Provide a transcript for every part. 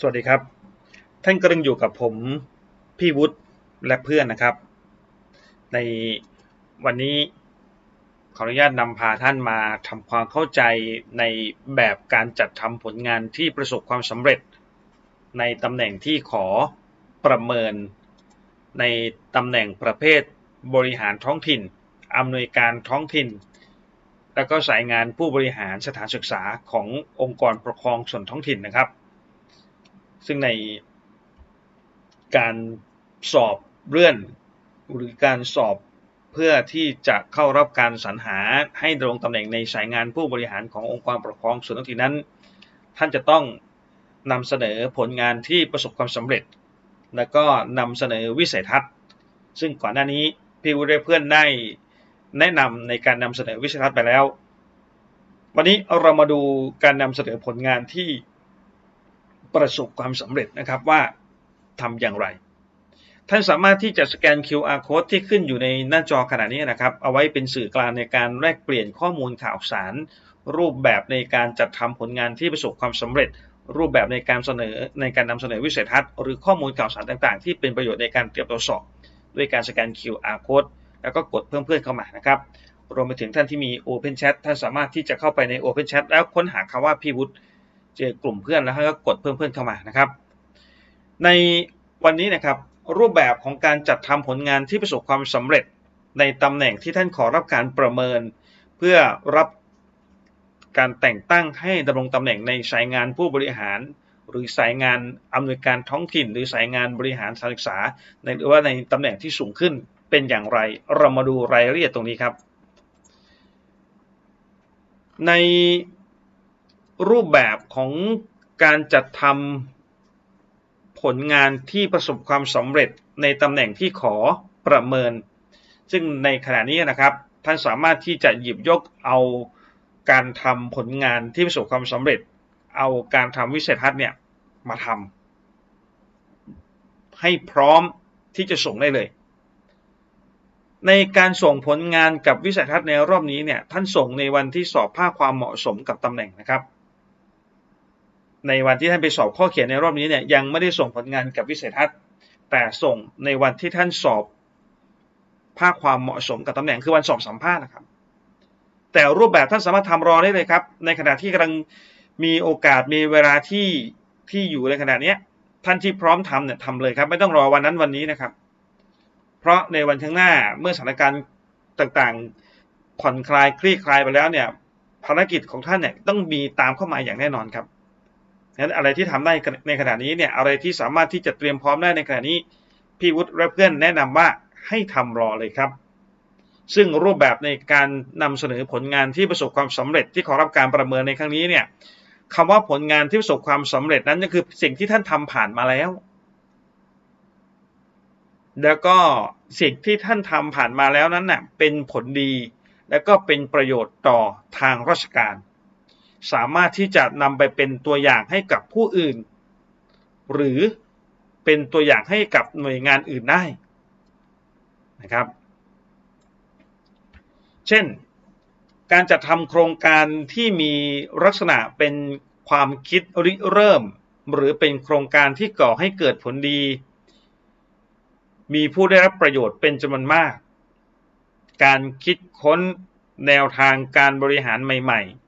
สวัสดีครับ ท่านกำลังอยู่กับผมพี่วุฒิและเพื่อนนะครับ ในวันนี้ขออนุญาตนำพาท่านมาทำความเข้าใจในแบบการจัดทำผลงานที่ประสบความสำเร็จ ในตำแหน่งที่ขอประเมิน ในตำแหน่งประเภทบริหารท้องถิ่นอำนวยการท้องถิ่น แล้วก็สายงานผู้บริหารสถานศึกษาขององค์กรปกครองส่วนท้องถิ่นนะครับ ซึ่งในการสอบเลื่อน หรือการสอบเพื่อที่จะเข้ารับการสรรหาให้ดำรงตำแหน่งในสายงานผู้บริหารขององค์กรปกครองส่วนท้องถิ่นนั้น ท่านจะต้องนำเสนอผลงานที่ประสบความสำเร็จ แล้วก็นำเสนอวิสัยทัศน์ ซึ่งก่อนหน้านี้พี่วุฒิเพื่อนได้แนะนำในการนำเสนอวิสัยทัศน์ไปแล้ว วันนี้เรามาดูการนำเสนอผลงานที่ ประสบความสำเร็จนะครับว่าทำอย่างไร ท่านสามารถที่จะสแกน QR code ที่ขึ้นอยู่ในหน้าจอขณะนี้นะครับ เอาไว้เป็นสื่อกลางในการแลกเปลี่ยนข้อมูลข่าวสาร รูปแบบในการจัดทำผลงานที่ประสบความสำเร็จ รูปแบบในการเสนอในการนำเสนอวิสัยทัศน์หรือข้อมูลข่าวสารต่างๆ ที่เป็นประโยชน์ในการเตรียมตัวสอบ ด้วยการสแกน QR code แล้วก็กดเพิ่มเพื่อนเข้ามานะครับรวมไปถึงท่านที่มี Open Chat ท่านสามารถที่จะเข้าไปใน Open Chat แล้วค้นหาคำว่าพี่วุฒิ เจอกลุ่มเพื่อนแล้วก็กดเพิ่มเพื่อนเข้ามานะครับ ในวันนี้นะครับรูปแบบของการจัดทำผลงานที่ประสบความสำเร็จในตำแหน่งที่ท่านขอรับการประเมิน เพื่อรับการแต่งตั้งให้ดำรงตำแหน่งในสายงานผู้บริหาร หรือสายงานอำนวยการท้องถิ่น หรือสายงานบริหารการศึกษาในหรือว่าในตำแหน่งที่สูงขึ้นเป็นอย่างไร เรามาดูรายละเอียดตรงนี้ครับ ใน รูปแบบของการจัดทำผลงานที่ประสบความสำเร็จในตำแหน่งที่ขอประเมิน ซึ่งในขณะนี้นะครับท่านสามารถที่จะหยิบยกเอาการทำผลงานที่ประสบความสำเร็จ เอาการทำวิสัยทัศน์เนี่ยมาทำให้พร้อมที่จะส่งได้เลย ในการส่งผลงานกับวิสัยทัศน์ในรอบนี้เนี่ยท่านส่งในวันที่สอบภาคความเหมาะสมกับตำแหน่งนะครับ ในวันที่ท่านไปสอบข้อเขียนในรอบนี้เนี่ยยังไม่ได้ส่งผลงานกับวิสัยทัศน์ แต่ส่งในวันที่ท่านสอบภาคความเหมาะสมกับตำแหน่งคือวันสอบสัมภาษณ์นะครับ แต่รูปแบบท่านสามารถทำรอได้เลยครับ ในขณะที่กำลังมีโอกาสมีเวลาที่ที่อยู่ในขณะนี้ท่านที่พร้อมทำเนี่ยทำเลยครับ ไม่ต้องรอวันนั้นวันนี้นะครับ เพราะในวันข้างหน้าเมื่อสถานการณ์ต่างๆผ่อนคลายคลี่คลายไปแล้วเนี่ยภารกิจของท่านเนี่ยต้องมีตามเข้ามาอย่างแน่นอนครับ นั้นอะไรที่ทำได้ในขณะนี้เนี่ยอะไรที่สามารถที่จะเตรียมพร้อมได้ในขณะนี้พี่วุฒิและเพื่อนแนะนำว่าให้ทำรอเลยครับ ซึ่งรูปแบบในการนำเสนอผลงานที่ประสบความสำเร็จที่ขอรับการประเมินในครั้งนี้เนี่ยคำว่าผลงานที่ประสบความสำเร็จนั้นก็คือสิ่งที่ท่านทำผ่านมาแล้ว แล้วก็สิ่งที่ท่านทำผ่านมาแล้วนั้นน่ะเป็นผลดี และก็เป็นประโยชน์ต่อทางราชการ สามารถที่จะนำไปเป็นตัวอย่างให้กับผู้อื่น หรือเป็นตัวอย่างให้กับหน่วยงานอื่นได้นะครับ เช่น การจัดทำโครงการที่มีลักษณะเป็นความคิดริเริ่ม หรือเป็นโครงการที่ก่อให้เกิดผลดี มีผู้ได้รับประโยชน์เป็นจำนวนมาก การคิดค้นแนวทางการบริหารใหม่ ๆ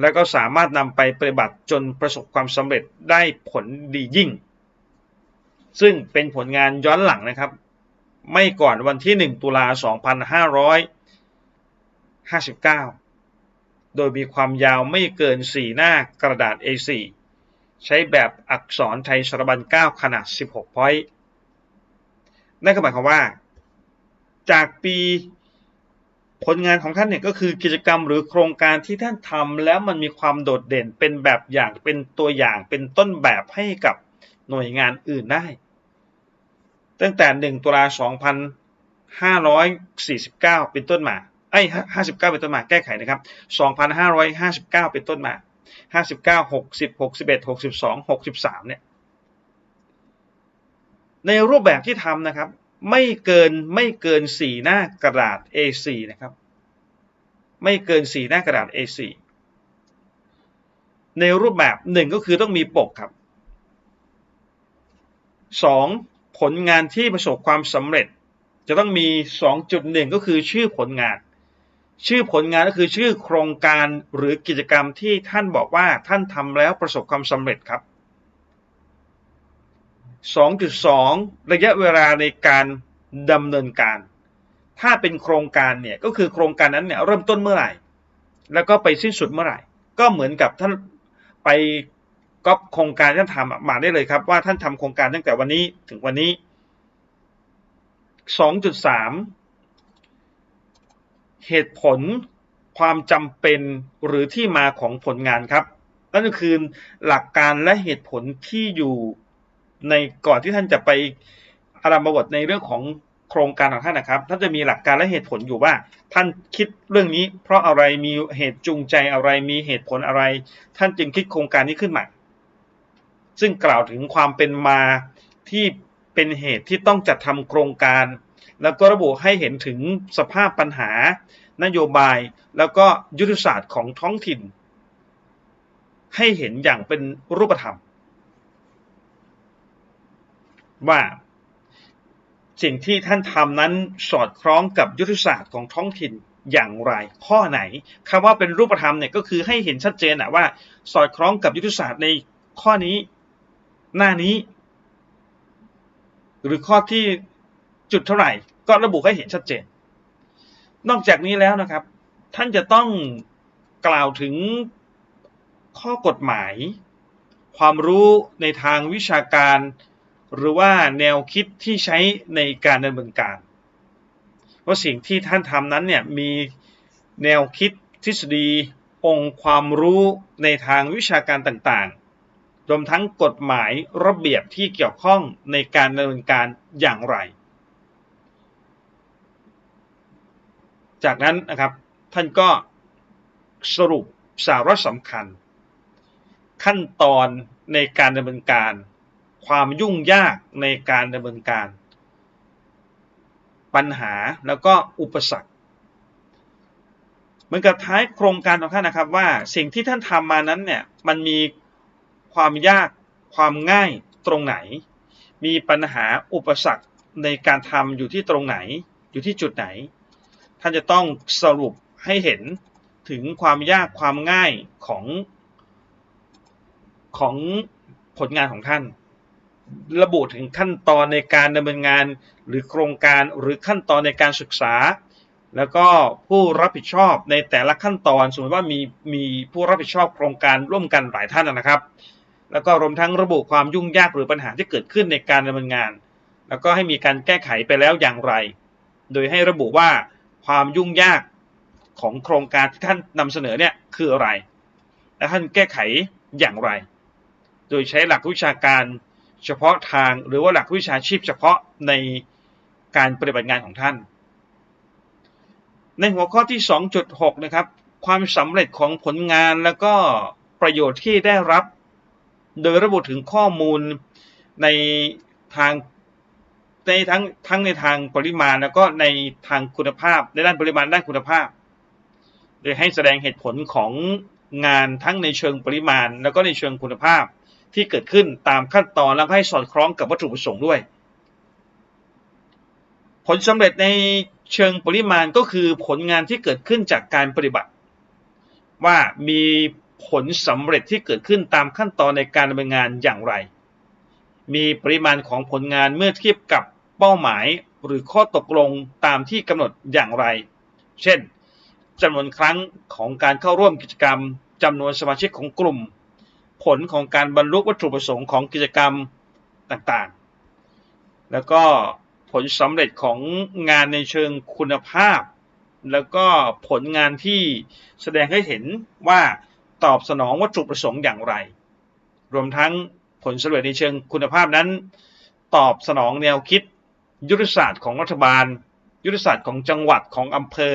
แล้วก็สามารถนำไปปฏิบัติจนประสบความสำเร็จได้ผลดียิ่ง ซึ่งเป็นผลงานย้อนหลังนะครับ ไม่ก่อนวันที่ 1 ตุลา 2559 โดยมีความยาวไม่เกิน 4 หน้ากระดาษ A4 ใช้แบบอักษรไทยสรบัญ 9 ขนาด 16 พอยต์นั่นก็หมายความว่า จากปี ผลงานของท่านเนี่ยก็คือกิจกรรมหรือโครงการที่ท่านทำแล้วมันมีความโดดเด่นเป็นแบบอย่างเป็นตัวอย่างเป็นต้นแบบให้กับหน่วยงานอื่นได้ ตั้งแต่ 1 ตุลา2549 เป็นต้นมาไอ้59 เป็นต้นมาแก้ไขนะครับ 2559 เป็นต้นมา 59 60 61 62 63 เนี่ยในรูปแบบที่ทำนะครับ ไม่เกินไม่เกินสี่หน้ากระดาษ A4 นะครับ ไม่เกินสี่หน้ากระดาษ A4 ในรูปแบบหนึ่งก็คือต้องมีปกครับ 2. ผลงานที่ประสบความสำเร็จ จะต้องมี 2.1 ก็คือชื่อผลงาน ชื่อผลงานก็คือชื่อโครงการหรือกิจกรรมที่ท่านบอกว่าท่านทำแล้วประสบความสำเร็จครับ 2.2 ระยะเวลาในการดำเนินการ ถ้าเป็นโครงการเนี่ยก็คือโครงการนั้นเนี่ยเริ่มต้นเมื่อไหร่ แล้วก็ไปสิ้นสุดเมื่อไหร่ ก็เหมือนกับท่านไปก๊อปโครงการท่านทำมาได้เลยครับ ว่าท่านทำโครงการตั้งแต่วันนี้ถึงวันนี้ 2.3 เหตุผลความจำเป็นหรือที่มาของผลงานครับนั่นก็คือหลักการและเหตุผลที่อยู่ ในก่อนที่ท่านจะไปอารัมบทในเรื่องของโครงการของท่านนะครับ ท่านจะมีหลักการและเหตุผลอยู่ว่า ท่านคิดเรื่องนี้ เพราะอะไรมีเหตุจูงใจอะไรมีเหตุผลอะไร ท่านจึงคิดโครงการนี้ขึ้นมาซึ่งกล่าวถึงความเป็นมาที่เป็นเหตุที่ต้องจัดทำโครงการ แล้วก็ระบุให้เห็นถึงสภาพปัญหา นโยบาย แล้วก็ยุทธศาสตร์ของท้องถิ่น ให้เห็นอย่างเป็นรูปธรรม ว่าสิ่งที่ท่านทำนั้นสอดคล้องกับยุทธศาสตร์ของท้องถิ่นอย่างไร ข้อไหนคำว่าเป็นรูปธรรมเนี่ยก็คือให้เห็นชัดเจนอะว่า สอดคล้องกับยุทธศาสตร์ในข้อนี้หน้านี้ หรือข้อที่จุดเท่าไหร่ ก็ระบุให้เห็นชัดเจน นอกจากนี้แล้วนะครับ ท่านจะต้องกล่าวถึงข้อกฎหมาย ความรู้ในทางวิชาการ หรือว่าแนวคิดที่ใช้ในการดำเนินการว่าสิ่งที่ท่านทำนั้นเนี่ยมีแนวคิดทฤษฎีองค์ความรู้ในทางวิชาการต่างๆ รวมทั้งกฎหมายระเบียบที่เกี่ยวข้องในการดำเนินการอย่างไร จากนั้นนะครับท่านก็สรุปสาระสำคัญ ขั้นตอนในการดำเนินการ ความยุ่งยากในการดำเนินการ ปัญหาแล้วก็อุปสรรคเหมือนกับท้ายโครงการของท่านนะครับว่าสิ่งที่ท่านทำมานั้นเนี่ยมันมีความยากความง่ายตรงไหน มีปัญหาอุปสรรคในการทำอยู่ที่ตรงไหน อยู่ที่จุดไหน ท่านจะต้องสรุปให้เห็นถึงความยากความง่ายของของผลงานของท่าน ระบุถึงขั้นตอนในการดำเนินงาน หรือโครงการหรือขั้นตอนในการศึกษา แล้วก็ผู้รับผิดชอบในแต่ละขั้นตอน สมมติว่ามีมีผู้รับผิดชอบโครงการร่วมกันหลายท่านนะครับ แล้วก็รวมทั้งระบุความยุ่งยากหรือปัญหาที่เกิดขึ้นในการดำเนินงาน แล้วก็ให้มีการแก้ไขไปแล้วอย่างไร โดยให้ระบุว่าความยุ่งยากของโครงการที่ท่านนำเสนอเนี่ยคืออะไร และท่านแก้ไขอย่างไร โดยใช้หลักวิชาการ เฉพาะทางหรือว่าหลักวิชาชีพเฉพาะในการปฏิบัติงานของท่าน ในหัวข้อที่ 2.6 นะครับ ความสำเร็จของผลงานแล้วก็ประโยชน์ที่ได้รับ โดยระบุถึงข้อมูลในทางในทั้งทั้งในทางปริมาณแล้วก็ในทางคุณภาพ ในด้านปริมาณด้านคุณภาพ โดยให้แสดงเหตุผลของงานทั้งในเชิงปริมาณ แล้วก็ในเชิงคุณภาพ ที่เกิดขึ้นตามขั้นตอนแล้วให้สอดคล้องกับวัตถุประสงค์ด้วย ผลสำเร็จในเชิงปริมาณก็คือผลงานที่เกิดขึ้นจากการปฏิบัติ ว่ามีผลสำเร็จที่เกิดขึ้นตามขั้นตอนในการดำเนินงานอย่างไร มีปริมาณของผลงานเมื่อเทียบกับเป้าหมายหรือข้อตกลงตามที่กำหนดอย่างไร เช่นจำนวนครั้งของการเข้าร่วมกิจกรรมจำนวนสมาชิกของกลุ่ม ผลของการบรรลุวัตถุประสงค์ของกิจกรรมต่างๆ แล้วก็ผลสำเร็จของงานในเชิงคุณภาพ แล้วก็ผลงานที่แสดงให้เห็นว่าตอบสนองวัตถุประสงค์อย่างไร รวมทั้งผลสำเร็จในเชิงคุณภาพนั้น ตอบสนองแนวคิด ยุทธศาสตร์ของรัฐบาล ยุทธศาสตร์ของจังหวัดของอำเภอ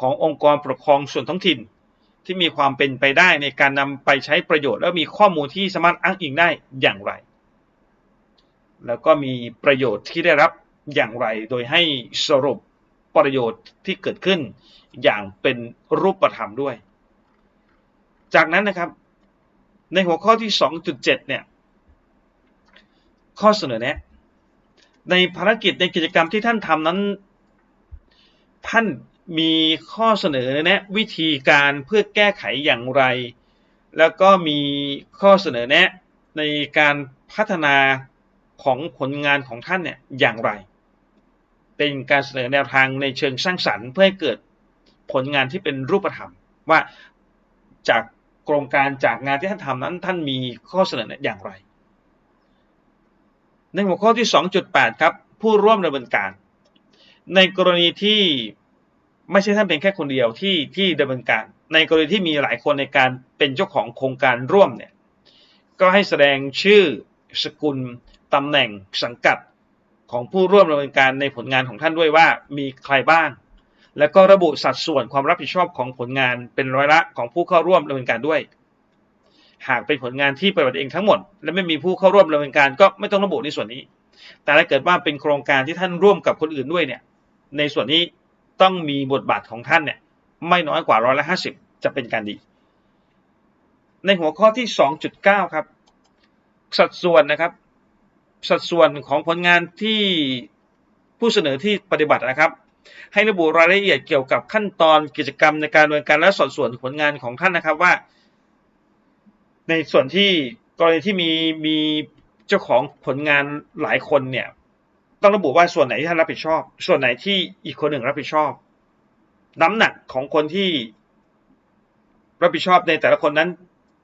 ขององค์กรปกครองส่วนท้องถิ่น ที่มีความเป็นไปได้ในการนำไปใช้ประโยชน์ และมีข้อมูลที่สามารถอ้างอิงได้อย่างไร แล้วก็มีประโยชน์ที่ได้รับอย่างไร โดยให้สรุปประโยชน์ที่เกิดขึ้นอย่างเป็นรูปธรรมด้วย จากนั้นนะครับในหัวข้อที่ 2.7 เนี่ย ข้อเสนอแนะ ในภารกิจในกิจกรรมที่ท่านทำนั้น ท่าน มีข้อเสนอแนะวิธีการเพื่อแก้ไขอย่างไร แล้วก็มีข้อเสนอแนะในการพัฒนาของผลงานของท่านเนี่ยอย่างไร เป็นการเสนอแนวทางในเชิงสร้างสรรค์เพื่อให้เกิดผลงานที่เป็นรูปธรรม ว่าจากโครงการจากงานที่ท่านทำนั้น ท่านมีข้อเสนอแนะอย่างไร ในหัวข้อที่ 2.8 ครับ ผู้ร่วมดำเนินการ ในกรณีที่ ไม่ใช่ท่านเป็นแค่คนเดียวที่ที่ดำเนินการ ในกรณีที่มีหลายคนในการเป็นเจ้าของโครงการร่วมเนี่ยก็ให้แสดงชื่อสกุลตำแหน่งสังกัดของผู้ร่วมดำเนินการในผลงานของท่านด้วยว่ามีใครบ้าง แล้วก็ระบุสัดส่วนความรับผิดชอบของผลงานเป็นร้อยละของผู้เข้าร่วมดำเนินการด้วย หากเป็นผลงานที่ปฏิบัติเองทั้งหมด และไม่มีผู้เข้าร่วมดำเนินการก็ไม่ต้องระบุในส่วนนี้ แต่ถ้าเกิดว่าเป็นโครงการที่ท่านร่วมกับคนอื่นด้วยเนี่ยในส่วนนี้ ต้องมีบทบาทของท่านเนี่ยไม่น้อยกว่าร้อยละห้าสิบจะเป็นการดี ในหัวข้อที่ 2.9 ครับ สัดส่วนนะครับ สัดส่วนของผลงานที่ผู้เสนอที่ปฏิบัตินะครับ ให้ระบุรายละเอียดเกี่ยวกับขั้นตอนกิจกรรมในการดำเนินการและสัดส่วนผลงานของท่านนะครับว่า ในส่วนที่กรณีที่มีมีเจ้าของผลงานหลายคนเนี่ย ต้องระบุว่าส่วนไหนที่ท่านรับผิดชอบ ส่วนไหนที่อีกคนหนึ่งรับผิดชอบ น้ำหนักของคนที่รับผิดชอบในแต่ละคนนั้น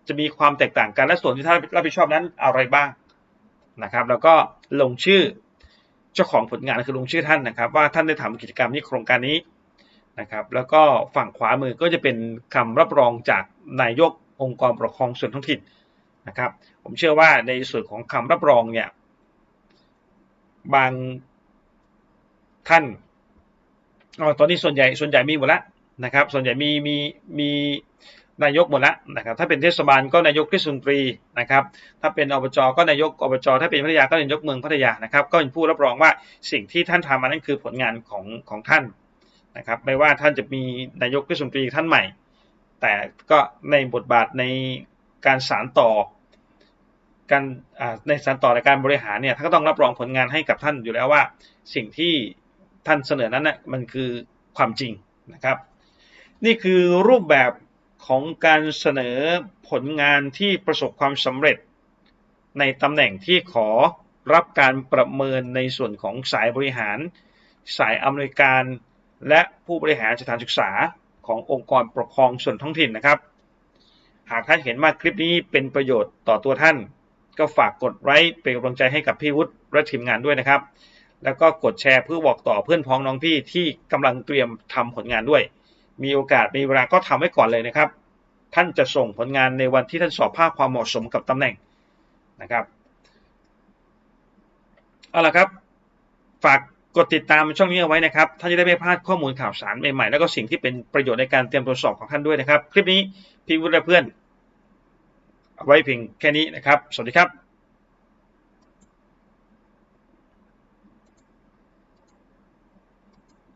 จะมีความแตกต่างกันและส่วนที่ท่านรับผิดชอบนั้นอะไรบ้างนะครับ แล้วก็ลงชื่อเจ้าของผลงานคือลงชื่อท่านนะครับ ว่าท่านได้ทำกิจกรรมนี้โครงการนี้นะครับ แล้วก็ฝั่งขวามือก็จะเป็นคำรับรองจากนายกองค์กรปกครองส่วนท้องถิ่นนะครับ ผมเชื่อว่าในส่วนของคำรับรองเนี่ย บางท่านอ๋อตอนนี้ส่วนใหญ่ส่วนใหญ่มีหมดล้วนะครับ ส่วนใหญ่มีมีมีนายกหมดล้วนะครับ ถ้าเป็นเทศบาลก็นายกเทศมนตรีนะครับ ถ้าเป็นอบจก็นายกอบจถ้าเป็นพัทยาก็นายกเมืองพัทยานะครับ ก็เป็นผู้รับรองว่าสิ่งที่ท่านทำมานั้นคือผลงานของของท่านนะครับ ไม่ว่าท่านจะมีนายกเทศมนตรีท่านใหม่ แต่ก็ในบทบาทในการสารต่อ การในสารต่อในการบริหารเนี่ยท่านก็ต้องรับรองผลงานให้กับท่านอยู่แล้วว่า สิ่งที่ท่านเสนอนั้นนะมันคือความจริงนะครับ นี่คือรูปแบบของการเสนอผลงานที่ประสบความสำเร็จ ในตำแหน่งที่ขอรับการประเมินในส่วนของสายบริหาร สายอำนวยการ และผู้บริหารสถานศึกษาขององค์กรปกครองส่วนท้องถิ่นนะครับ หากท่านเห็นว่าคลิปนี้เป็นประโยชน์ต่อตัวท่าน ก็ฝากกดไลค์เป็นกำลังใจให้กับพี่วุฒิและทีมงานด้วยนะครับ แล้วก็กดแชร์เพื่อบอกต่อเพื่อนพ้องน้องพี่ที่กำลังเตรียมทำผลงานด้วย มีโอกาสมีเวลาก็ทำไว้ก่อนเลยนะครับ ท่านจะส่งผลงานในวันที่ท่านสอบภาคความเหมาะสมกับตำแหน่งนะครับเอาละครับ ฝากกดติดตามช่องนี้เอาไว้นะครับท่านจะได้ไม่พลาดข้อมูลข่าวสารใหม่ๆ แล้วก็สิ่งที่เป็นประโยชน์ในการเตรียมตัวสอบของท่านด้วยนะครับ คลิปนี้พี่วุฒิและเพื่อน ไว้เพียงแค่นี้นะครับ สวัสดีครับ